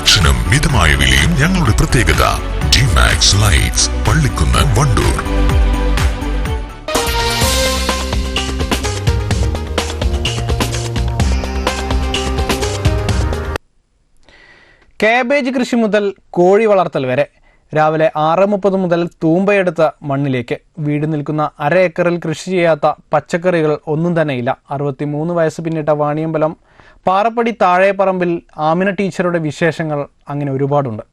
കളക്ഷനും മിതമായ വിലയും ഞങ്ങളുടെ പ്രത്യേകത. Dimax lights Pallikkunnu Wandoor. Cabbage കൃഷി മുതൽ കോഴി വളർത്തൽ വരെ രാവിലെ ആറ് മുപ്പത് മുതൽ തൂമ്പയെടുത്ത മണ്ണിലേക്ക് വീട് നിൽക്കുന്ന അര ഏക്കറിൽ കൃഷി ചെയ്യാത്ത പച്ചക്കറികൾ ഒന്നും തന്നെയില്ല. അറുപത്തിമൂന്ന് വയസ്സ് പിന്നിട്ട വാണിയമ്പലം പാറപ്പടി താഴെപ്പറമ്പിൽ ആമിന ടീച്ചറുടെ വിശേഷങ്ങൾ അങ്ങനെ ഒരുപാടുണ്ട്.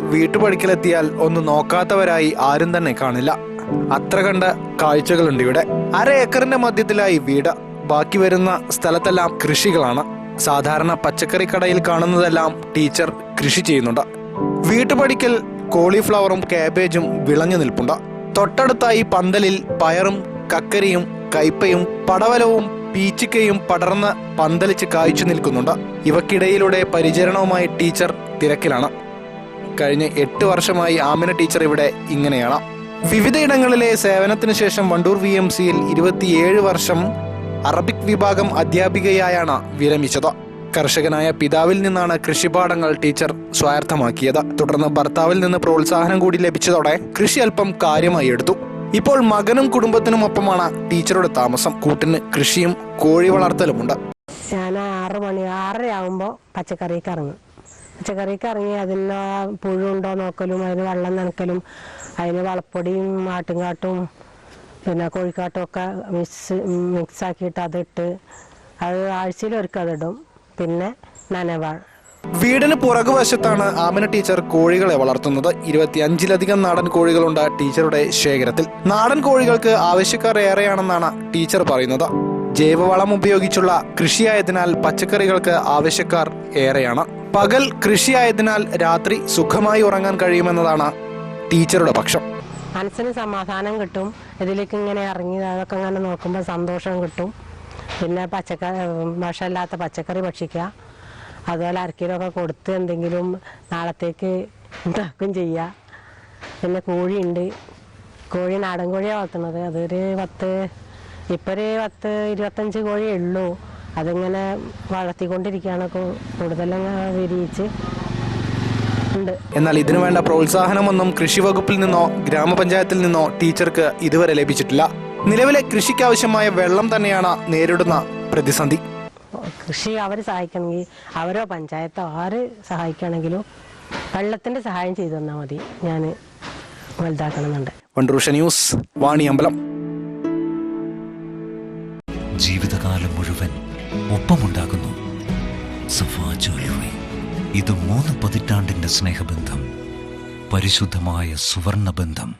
വീട്ടുപടിക്കലെത്തിയാൽ ഒന്ന് നോക്കാത്തവരായി ആരും തന്നെ കാണില്ല. അത്ര കണ്ട കാഴ്ചകളുണ്ട് ഇവിടെ. അര ഏക്കറിന്റെ മധ്യത്തിലായി വീട്. ബാക്കി വരുന്ന സ്ഥലത്തെല്ലാം കൃഷികളാണ്. സാധാരണ പച്ചക്കറി കടയിൽ കാണുന്നതെല്ലാം ടീച്ചർ കൃഷി ചെയ്യുന്നുണ്ട്. വീട്ടുപടിക്കൽ കോളിഫ്ലവറും കാബേജും വിളഞ്ഞു നിൽപ്പുണ്ട്. തൊട്ടടുത്തായി പന്തലിൽ പയറും കക്കരിയും കയ്പയും പടവലവും പീച്ചിക്കയും പടർന്ന് പന്തലിച്ച് കായ്ച്ചു നിൽക്കുന്നുണ്ട്. ഇവക്കിടയിലൂടെ പരിചരണവുമായി ടീച്ചർ തിരക്കിലാണ്. കഴിഞ്ഞ എട്ട് വർഷമായി ആമിന ടീച്ചർ ഇവിടെ ഇങ്ങനെയാണ്. വിവിധയിടങ്ങളിലെ സേവനത്തിന് ശേഷം വണ്ടൂർ വി എം സിയിൽ ഇരുപത്തിയേഴ് വർഷം അറബിക് വിഭാഗം അധ്യാപികയായാണ് വിരമിച്ചത്. കർഷകനായ പിതാവിൽ നിന്നാണ് കൃഷിപാഠങ്ങൾ ടീച്ചർ സ്വായത്തമാക്കിയത് തുടർന്ന് ഭർത്താവിൽ നിന്ന് പ്രോത്സാഹനം കൂടി ലഭിച്ചതോടെ കൃഷി അല്പം കാര്യമായി എടുത്തു. ഇപ്പോൾ മകനും കുടുംബത്തിനുമൊപ്പമാണ് ടീച്ചറുടെ താമസം. കൂട്ടിന് കൃഷിയും കോഴി വളർത്തലുമുണ്ട്. ഞാൻ ആറ് മണി ആറര ആകുമ്പോൾ പച്ചക്കറിക്ക് ഇറങ്ങും. പച്ചക്കറിക്ക് ഇറങ്ങി അതിന് പുഴുണ്ടോ നോക്കലും അതിന് വെള്ളം നനക്കലും അതിന് വളപ്പൊടിയും ആട്ടുംകാട്ടും പിന്നെ കോഴിക്കാട്ടും ഒക്കെ മിക്സ് മിക്സ് ആക്കിയിട്ട് അതിട്ട് അത് ആഴ്ചയിൽ ഒരിക്കൽ അതിടും പിന്നെ നനവാൾ. വീടിന് പുറകുവശത്താണ് ആമിന ടീച്ചർ കോഴികളെ വളർത്തുന്നത്. ഇരുപത്തിയഞ്ചിലധികം നാടൻ കോഴികളുണ്ട് ടീച്ചറുടെ ശേഖരത്തിൽ. നാടൻ കോഴികൾക്ക് ആവശ്യക്കാർ ഏറെയാണെന്നാണ് ടീച്ചർ പറയുന്നത്. ജൈവവളം ഉപയോഗിച്ചുള്ള കൃഷിയായതിനാൽ പച്ചക്കറികൾക്ക് ആവശ്യക്കാർ ഏറെയാണ്. പകൽ കൃഷിയായതിനാൽ രാത്രി സുഖമായി ഉറങ്ങാൻ കഴിയുമെന്നതാണ് ടീച്ചറുടെ പക്ഷം. മനസ്സിന് സമാധാനം കിട്ടും. ഇതിലേക്ക് ഇങ്ങനെ ഇറങ്ങി അതൊക്കെ ഇങ്ങനെ നോക്കുമ്പോൾ സന്തോഷം കിട്ടും. പിന്നെ പച്ചക്കറി വിഷമില്ലാത്ത പച്ചക്കറി ഭക്ഷിക്കുക. അതുപോലെ അരക്കിലൊക്കെ കൊടുത്ത് എന്തെങ്കിലും നാളത്തേക്ക് ഉണ്ടാക്കും ചെയ്യുക. പിന്നെ കോഴിയുണ്ട്. കോഴി നാടൻ കോഴിയാണ് വളർത്തുന്നത്. അതൊരു പത്ത് ഇപ്പോൾ ഒരു പത്ത് ഇരുപത്തഞ്ച് കോഴിയേ ഉള്ളൂ. അതിങ്ങനെ വളർത്തിക്കൊണ്ടിരിക്കുകയാണ്. കൂടുതലും വിരിയിച്ച് ഉണ്ട്. എന്നാൽ ഇതിനു വേണ്ട പ്രോത്സാഹനമൊന്നും കൃഷി വകുപ്പിൽ നിന്നോ ഗ്രാമപഞ്ചായത്തിൽ നിന്നോ ടീച്ചർക്ക് ഇതുവരെ ലഭിച്ചിട്ടില്ല. നിലവിലെ കൃഷിക്കാവശ്യമായ വെള്ളം തന്നെയാണ് നേരിടുന്ന പ്രതിസന്ധി. കൃഷി അവർ സഹായിക്കണമെങ്കിൽ അവരോ പഞ്ചായത്തോ ആര് സഹായിക്കുകയാണെങ്കിലും വെള്ളത്തിന്റെ സഹായം ചെയ്തു തന്നാൽ മതി. ഞാൻ വലുതാക്കണമെന്നുണ്ട്. വണ്ടൂഷ ന്യൂസ് വാണിയമ്പലം. ജീവിതകാലം മുഴുവൻ ഒപ്പമുണ്ടാകുന്നു. സഫാ ജ്വല്ലറി ഇത് മൂന്ന് പതിറ്റാണ്ടിന്റെ സ്നേഹബന്ധം പരിശുദ്ധമായ സുവർണ ബന്ധം